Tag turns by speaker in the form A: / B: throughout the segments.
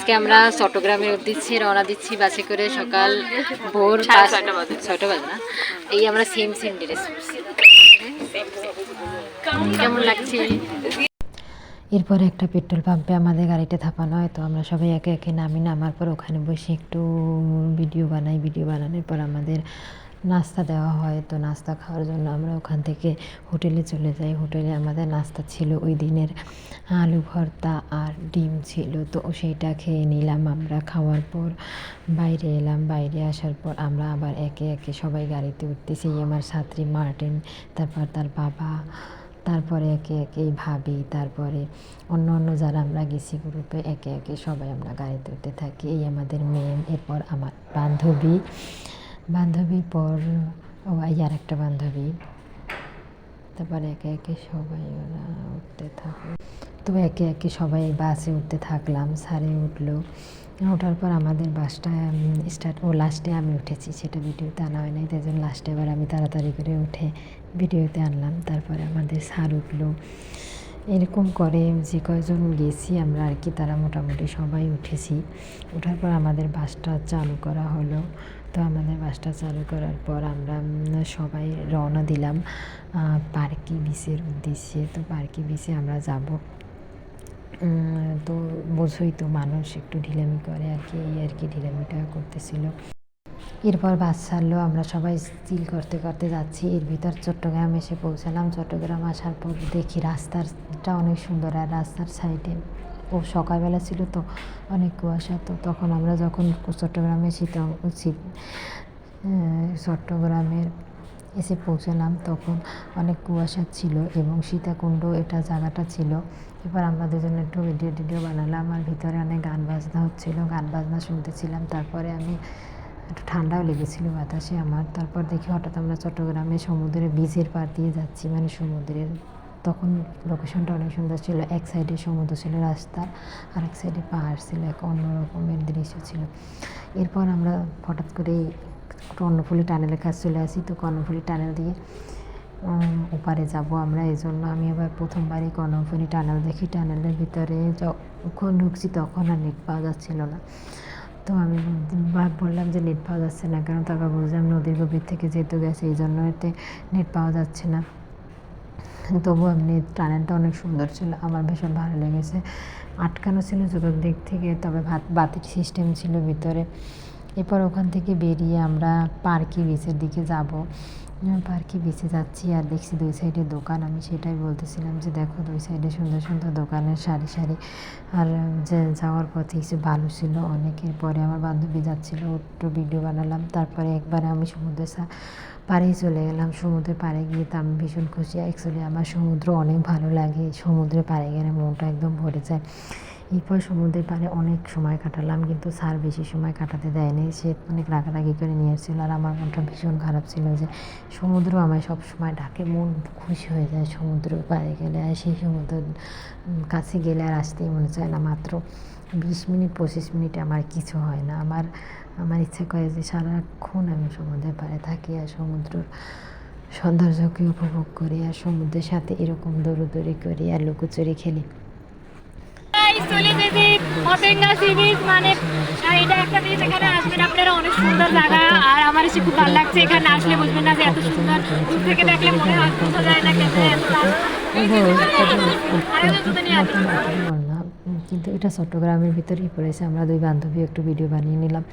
A: আজকে আমরা চট্টগ্রামে দিচ্ছি রওনা দিচ্ছি বাসে করে সকাল ভোর
B: ছয়টা বাজে।
A: না? এই আমরা সেম সেম ড্রেস কেমন লাগছে? এরপরে একটা পেট্রোল পাম্পে আমাদের গাড়িটা থাপানো হয় তো আমরা সবাই একে একে নামি নামার পর ওখানে বসে একটু ভিডিও বানাই ভিডিও বানানোর পর আমাদের নাস্তা দেওয়া হয় তো নাস্তা খাওয়ার জন্য আমরা ওখান থেকে হোটেলে চলে যাই। হোটেলে আমাদের নাস্তা ছিল ওই দিনের আলু ভর্তা আর ডিম ছিল। তো সেইটা খেয়ে নিলাম আমরা। খাওয়ার পর বাইরে এলাম। বাইরে আসার পর আমরা আবার একে একে সবাই গাড়িতে উঠতেছি। আমার ছাত্রী মার্টিন, তারপর তার বাবা, তারপরে একে একে ভাবি, তারপরে অন্য অন্য যারা আমরা গেছি গ্রুপে একে একে সবাই আমরা গাড়িতে উঠতে থাকি। এই আমাদের মেয়ে এরপর আমার বান্ধবী। বান্ধবীর পর, ও আর একটা বান্ধবী। তারপরে একে একে সবাই ওরা উঠতে থাকে। তো একে একে সবাই বাসে উঠতে থাকলাম সারে উঠল। ওঠার পর আমাদের বাসটা স্টার্ট ও লাস্টে আমি উঠেছি, সেটা ভিডিওতে আনা হয় নাই, তাই জন্য লাস্টে এবার আমি তাড়াতাড়ি করে উঠে ভিডিওতে আনলাম। তারপরে আমাদের স্যার উঠল। এরকম করে যে কয়জন গেছি আমরা আর কি, তারা মোটামুটি সবাই উঠেছি। ওঠার পর আমাদের বাসটা চালু করা হলো। তো আমাদের বাসটা চালু করার পর আমরা সবাই রওনা দিলাম পার্কি বিচের উদ্দেশ্যে। তো পার্কি বিচে আমরা যাব। তো বোঝোই তো মানুষ একটু ঢিলামি করে আর কি, এই আর কি ঢিলামিটা করতেছিল। এরপর বাস ছাড়লো, আমরা সবাই চিল করতে করতে যাচ্ছি। এর ভিতর চট্টগ্রাম এসে পৌঁছালাম। চট্টগ্রাম আসার পর দেখি রাস্তাটা অনেক সুন্দর আর রাস্তার সাইডে ও সকালবেলা ছিল তো অনেক কুয়াশা, তো তখন আমরা যখন চট্টগ্রামে শীত চট্টগ্রামের এসে পৌঁছালাম তখন অনেক কুয়াশা ছিল এবং সীতাকুণ্ড এটা জায়গাটা ছিল। এবার আমরা দুজন একটু ভিডিও টিডিও বানালাম আর ভিতরে অনেক গান বাজনা হচ্ছিল। গান বাজনা শুনতেছিলাম, তারপরে আমি একটু ঠান্ডাও লেগেছিল বাতাসে আমার। তারপর দেখি হঠাৎ আমরা চট্টগ্রামে সমুদ্রের বীজের পার দিয়ে যাচ্ছি মানে সমুদ্রের তখন লোকেশনটা অনেক সুন্দর ছিল। এক সাইডে সমুদ্র ছিল রাস্তা, আর এক সাইডে পাহাড় ছিল, এক অন্য রকমের দৃশ্য ছিল। এরপর আমরা হঠাৎ করে কর্ণফুলি টানেলের কাছে চলে আসি তো কর্ণফুলি টানেল দিয়ে ওপারে যাব আমরা এই জন্য আমি আবার প্রথমবারই কর্ণফুলি টানেল দেখি। টানেলের ভিতরে যখন ঢুকছি তখন আর নেট পাওয়া যাচ্ছিল না। তো আমি বললাম যে নেট পাওয়া যাচ্ছে না, কারণ তারপর বুঝলাম নদীর গভীর থেকে যেহেতু গেছে এই জন্য এতে নেট পাওয়া যাচ্ছে না। তবু এমনি টানেলটা অনেক সুন্দর ছিল, আমার ভীষণ ভালো লেগেছে। আটকানো ছিল চতুর্দিক থেকে, তবে ভাত, বাতির সিস্টেম ছিল ভিতরে। এরপর ওখান থেকে বেরিয়ে আমরা পার্কি বিচের দিকে যাব। পার্কি বিচে যাচ্ছি আর দেখছি দুই সাইডে দোকান। আমি সেটাই বলতেছিলাম যে, দেখো দুই সাইডে সুন্দর সুন্দর দোকানের সারি সারি। আর যে যাওয়ার পথে কিছু ভালো ছিল অনেকের। পরে আমার বান্ধবী যাচ্ছিল একটু ভিডিও বানালাম। তারপরে একবারে আমি সমুদ্রের সা- পাড়েই চলে গেলাম। সমুদ্রের পাড়ে গিয়ে তো আমি ভীষণ খুশি। অ্যাকচুয়ালি আমার সমুদ্র অনেক ভালো লাগে। সমুদ্রে পাড়ে গেলে মনটা একদম ভরে যায়। এরপর সমুদ্রের পাড়ে অনেক সময় কাটালাম, কিন্তু স্যার বেশি সময় কাটাতে দেয়নি। সে অনেক রাগারাগি করে নিয়ে এসেছিল আর আমার মনটা ভীষণ খারাপ ছিল যে সমুদ্র আমায় সব সময় ডাকে, মন খুশি হয়ে যায় সমুদ্র পাড়ে গেলে। আর সেই সমুদ্র কাছে গেলে আর আসতেই মনে চায় না। মাত্র বিশ মিনিট, পঁচিশ মিনিটে আমার কিছু হয় না। আমার আমার ইচ্ছে করে যে সারাক্ষণ আমি সমুদ্রের পাড়ে থাকি আর সমুদ্রর সৌন্দর্যকে উপভোগ করি আর সমুদ্রের সাথে এরকম দৌড়োদৌড়ি করি আর লুকোচুরি খেলি।
B: Guys, চলে যেতে পতেঙ্গা সি মানে এটা একটা বিচ এখানে আসবেন আপনারা অনেক সুন্দর জায়গা আর আমার এসে খুব ভালো লাগছে এখানে আসলে বুঝবেন না যে এত সুন্দর দূর থেকে দেখলে মনে হয় বোঝা যায় না কেন
A: কিন্তু এটা চট্টগ্রামের ভিতরেই পড়েছে আমরা দুই বান্ধবী একটু ভিডিও বানিয়ে নিলাম।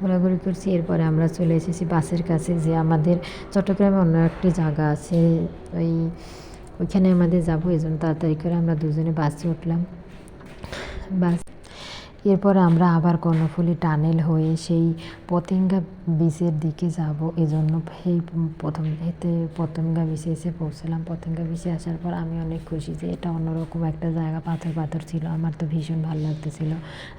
A: ঘোরাঘুরি করছি এরপরে আমরা চলে এসেছি বাসের কাছে যে আমাদের চট্টগ্রামে অন্য একটি জায়গা আছে ওই ওইখানে আমাদের যাব এই জন্য তাড়াতাড়ি করে আমরা দুজনে বাসে উঠলাম। বাস এরপর আমরা আবার কর্ণফুলি টানেল হয়ে সেই পতেঙ্গা বিচের দিকে যাব। এজন্য সেই প্রথম এতে পতেঙ্গা বিচে এসে পৌঁছলাম। পতেঙ্গা বিচে আসার পর আমি অনেক খুশি যে এটা অন্যরকম একটা জায়গা। পাথর পাথর ছিল। আমার তো ভীষণ ভালো লাগতেছিল।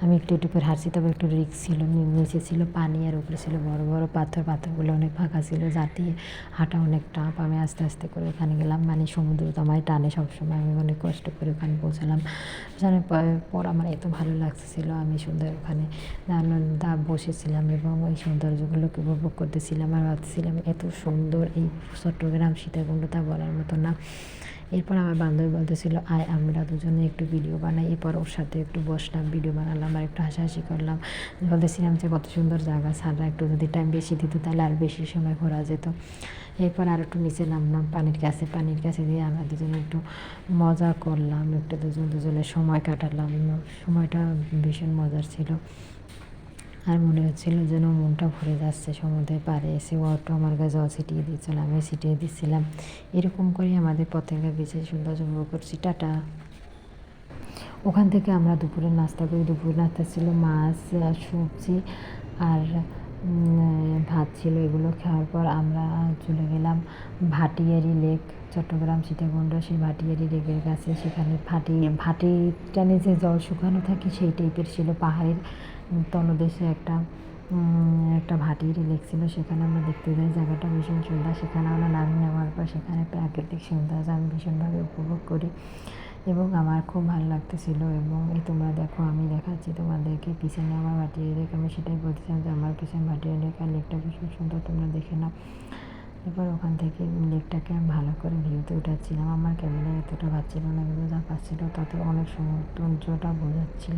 A: আমি একটু একটু করে হাঁটছি, তবে একটু রিক্স ছিল। নিচে ছিল পানি আর উপরে ছিল বড় বড় পাথর। পাথরগুলো অনেক ফাঁকা ছিল। যাতে হাঁটা অনেক টাপ আমি আস্তে আস্তে করে ওখানে গেলাম। মানে সমুদ্র তো আমার টানে সবসময়। আমি অনেক কষ্ট করে ওখানে পৌঁছালাম। পর আমার এত ভালো লাগতেছিল আমি সুন্দর ওখানে দা বসেছিলাম এবং ওই সৌন্দর্যগুলোকে উপভোগ করতেছিলাম আর ভাবতেছিলাম, এত সুন্দর এই চট্টগ্রাম সীতাকুণ্ড তা বলার মতো না। এরপর আমার বান্ধবী বলতেছিল, আয়, আমরা দুজনে একটু ভিডিও বানাই। এরপর ওর সাথে একটু বসলাম ভিডিও বানালাম, আর একটু হাসাহাসি করলাম। বলতেছিলাম যে, কত সুন্দর জায়গা সারা একটু যদি টাইম বেশি দিত তাহলে আর বেশি সময় ঘোরা যেত। এরপর আর একটু নিচে নামলাম, পানির কাছে পানির কাছে দিয়ে আমরা দুজনে একটু মজা করলাম, একটু দুজন দুজনের সময় কাটালাম। সময়টা ভীষণ মজার ছিল। আর মনে হচ্ছিল যেন মনটা ভরে যাচ্ছে সমুদ্রের পাড়ে এসে একটু আমার কাছে জল ছিটিয়ে দিচ্ছিল আমি ছিটিয়ে দিচ্ছিলাম। এরকম করেই আমাদের পতেঙ্গা বিচে সুন্দর উপভোগ করছি, টাটা। ওখান থেকে আমরা দুপুরের নাস্তা করি, দুপুরের নাস্তা ছিল মাছ সবজি, আর ভাত ছিল এগুলো খাওয়ার পর আমরা চলে গেলাম ভাটিয়ারি লেক, চট্টগ্রাম সীতাকুণ্ড। সেই ভাটিয়ারি লেকের কাছে সেখানে ভাটি, ভাটিটা নিচে জল শুকানো থাকে সেই টাইপের ছিল পাহাড়ের। তলদেশে একটা একটা ভাটিয়ারি লেক ছিল, সেখানে আমরা দেখতে যাই। জায়গাটা ভীষণ সুন্দর। সেখানে আমরা নামি নেওয়ার পর সেখানে প্রাকৃতিক সৌন্দর্য আমি ভীষণভাবে উপভোগ করি এবং আমার খুব ভালো লাগতেছিল এবং এই তোমরা দেখো, আমি দেখাচ্ছি তোমাদেরকে পিছনে আমার ভাটিয়ে লেক আমি সেটাই বলছিলাম যে আমার পিছনে ভাটিয়ে আর লেকটা ভীষণ সুন্দর, তোমরা দেখে নাও। এবার ওখান থেকে লেকটাকে আমি ভালো করে ভিউতে উঠাচ্ছিলাম। আমার ক্যামেরায় এতটা পাচ্ছিল না কিন্তু যা পাচ্ছিল তাতে অনেক সৌন্দর্যটা বোঝাচ্ছিল।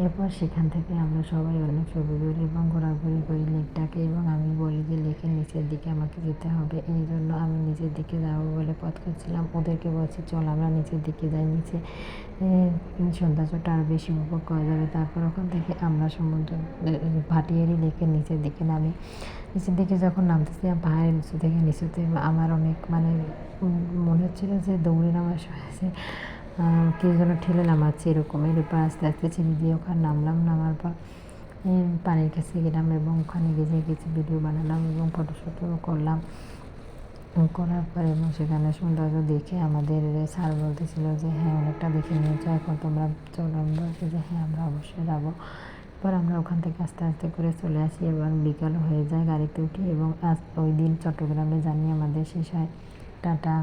A: এরপর সেখান থেকে আমরা সবাই অনেক ছবি এবং ঘোরাঘুরি করি লেকটাকে এবং আমি বলি যে, লেকের নিচের দিকে আমাকে যেতে হবে। এই জন্য আমি নিচের দিকে যাব বলে পথ করছিলাম ওদেরকে বলছি, চল আমরা নিচের দিকে যাই। নিচে সৌন্দর্যটা আরও বেশি উপভোগ করা যাবে। তারপর ওখান থেকে আমরা সমুদ্র ভাটিয়ারি লেকের নিচের দিকে নামি। নিচের দিকে যখন নামতেছিলাম পাহাড়ের নিচু থেকে নিচুতে আমার অনেক মানে মনে হচ্ছিল যে দৌড়ে নামার সময় কেউ যেন ঠেলে নামাচ্ছে এরকম, এরপর আস্তে আস্তে ছেড়ে দিয়ে ওখানে নামলাম, নামার পর পানির কাছে গেলাম এবং ওখানে গেছে কিছু ভিডিও বানালাম এবং ফটোশ্যুটও করলাম। করার পর এবং সেখানে সৌন্দর্য দেখে আমাদের স্যার বলতেছিল যে হ্যাঁ অনেকটা দেখে নিয়েছো, এখন তোমরা চলো বলছি যে হ্যাঁ আমরা অবশ্যই যাব। এরপর আমরা ওখান থেকে আস্তে আস্তে করে চলে আসি এবং বিকাল হয়ে যায় গাড়িতে উঠি এবং আজ ওই দিন চট্টগ্রামে জানি আমাদের শেষ হয়। টাটা।